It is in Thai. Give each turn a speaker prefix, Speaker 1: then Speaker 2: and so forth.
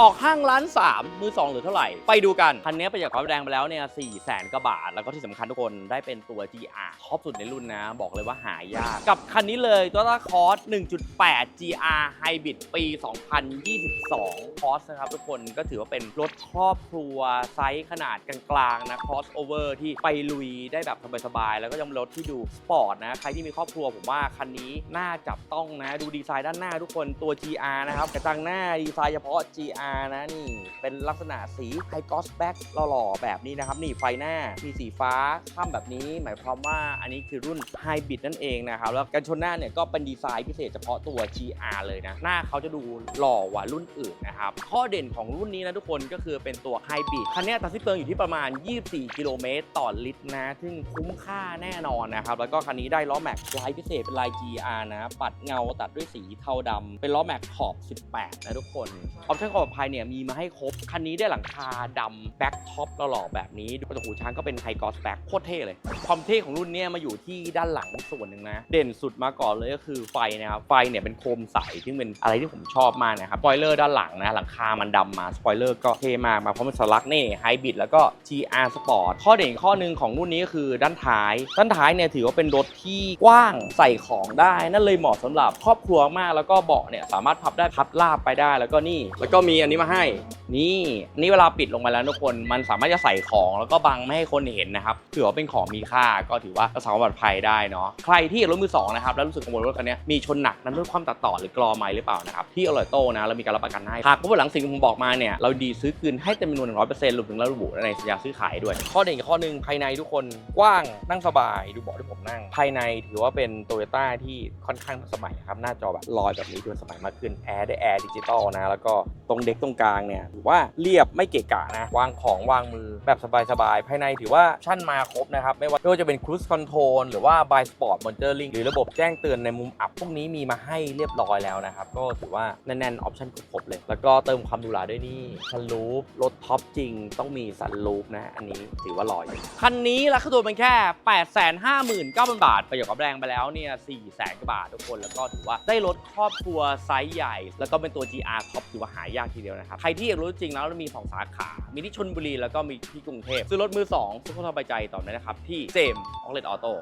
Speaker 1: ออกห้างล้านสามมือสองหรือเท่าไหร่ ไปดูกัน คันนี้ประหยัดความแรงไปแล้วเนี่ยสี่แสนกว่าบาท แล้วก็ที่สำคัญทุกคนได้เป็นตัว GR ท็อปสุดในรุ่นนะ บอกเลยว่าหายาก กับคันนี้เลย Toyota Cross 1.8 GR Hybrid ปี 2022 Cross นะครับทุกคนก็ถือว่าเป็นรถครอบครัวไซส์ขนาดกลางๆนะ crossover ที่ไปลุยได้แบบสบายๆแล้วก็ยังรถที่ดูสปอร์ตนะ ใครที่มีครอบครัวผมว่าคันนี้น่าจับต้องนะ ดูดีไซน์ด้านหน้าทุกคนตัว GR นะครับกระจังหน้าดีไซน์เฉพาะ GR นะนี่ เป็นลักษณะสีไฮกอสแบ็กหล่อๆแบบนี้นะครับ นี่ไฟหน้ามีสีฟ้าข้ามแบบนี้ หมายความว่าอันนี้คือรุ่นไฮบริดนั่นเองนะครับ แล้วกันชนหน้าเนี่ยก็เป็นดีไซน์พิเศษเฉพาะตัว GR เลยนะ หน้าเขาจะดูหล่อกว่ารุ่นอื่นนะครับ ข้อเด่นของรุ่นนี้นะทุกคนก็คือเป็นตัวไฮบริดคันนี้ตัดสินเปลืองอยู่ที่ประมาณ 24 กิโลเมตรต่อลิตรนะ ซึ่งคุ้มค่าแน่นอนนะครับ แล้วก็คันนี้ได้ล้อแม็กลายพิเศษเป็นลาย GR นะ ปัดเงาตัดด้วยสีเทาดำเป็นล้อแม็กขอบ 18 นะทุกคนออปชั่นความปลอดภัยเนี่ยมีมาให้ครบ คันนี้ได้หลังคาดำแบ็คท็อปหล่อๆแบบนี้ประตูหูช้างก็เป็นไฮกอสแบ็คโคตรเท่เลย ความเท่ของรุ่นนี้มาอยู่ที่ด้านหลังส่วนหนึ่งนะ เด่นสุดมาก่อนเลยก็คือไฟนะครับ ไฟเนี่ยเป็นโคมใสซึ่งเป็นอะไรที่ผมชอบมากนะครับสปอยเลอร์ด้านหลังนะหลังคามันดำมาสปอยเลอร์ก็เท่มากมาเพราะมันสลักเน่ไฮบริดแล้วก็ GR Sport ข้อเด่นข้อหนึ่งของรุ่นนี้ก็คือด้านท้าย ด้านท้ายเนี่ยถือว่าเป็นรถที่กว้างใส่ของได้ นั่นเลยเหมาะสำหรับครอบครัวมากแล้วก็เบาะเนี่ยสามารถพับได้พับลาบไปได้แล้วก็นี่ แล้วก็มีอันนี้มาให้ นี่นี่เวลาปิดลงไปแล้วทุกคนมันสามารถจะใส่ของแล้วก็บังไม่ให้คนเห็นนะครับถือว่าเป็นของมีค่าก็ถือว่ารักษาความปลอดภัยได้เนาะใครที่อารถมือสองนะครับแล้วรู้สึกกังวลว่ารถคันนี้มีชนหนักนั้นด้วยความตัดต่อหรือกรอไม้หรือเปล่านะครับที่อร่อยโต้นะเรามีการรับประกันให้หากพบว่าหลังสิ่งที่ผมบอกมาเนี่ยเราดีซื้อคืนให้เต็มจำนวน100%รวมถึงระบุในสัญญาซื้อขายด้วย ข้อเด่นอีกข้อหนึ่งภายในทุกคนกว้างนั่งสบายดูเบาะที่ผมนั่ง ภายในถือว่าเป็นโตโยต้าที่ค่อนข้างสมัยครับหน้าจอแบบลอยแบบนี้ดูสมัยมากขึ้นแอร์ได้แอร์ดิจิตอลนะแล้วก็ตรงเด็กตรงกลางเนี่ยถือว่าเรียบไม่เกะกะนะ วางของวางมือแบบสบายๆ ภายในถือว่าชั่นมาครบนะครับ ไม่ว่าไม่ว่าจะเป็น Cruise Control หรือว่า By Sport Monitoring หรือระบบแจ้งเตือนในมุมอับ พวกนี้มีมาให้เรียบร้อยแล้วนะครับ ก็ถือว่าแน่นๆออปชั่นครบเลย แล้วก็เติมความหรูหราด้วยนี่ซันรูฟรถท็อปจริงต้องมีซันรูฟนะ อันนี้ถือว่าหล่ออยู่คันนี้ราคาตัวเป็นแค่ 8 5 9 0 0 0 บาท ประหยัดกับแรงไปแล้วเนี่ย4แสนกว่าบาททุกคนแล้วก็ถือว่าได้รถครอบครัวไซส์ใหญ่ แล้วก็เป็นตัว GR ท็อปถือว่าหายากทีเดียวนะครับ ใครที่อยากรู้จริงแล้วมี 2 สาขา มีที่ชลบุรีแล้วก็มีที่กรุงเทพซื้อรถมือ2ซื้อเข้าสบายใจต่อได้นะครับ ที่เจมออเลตออโต้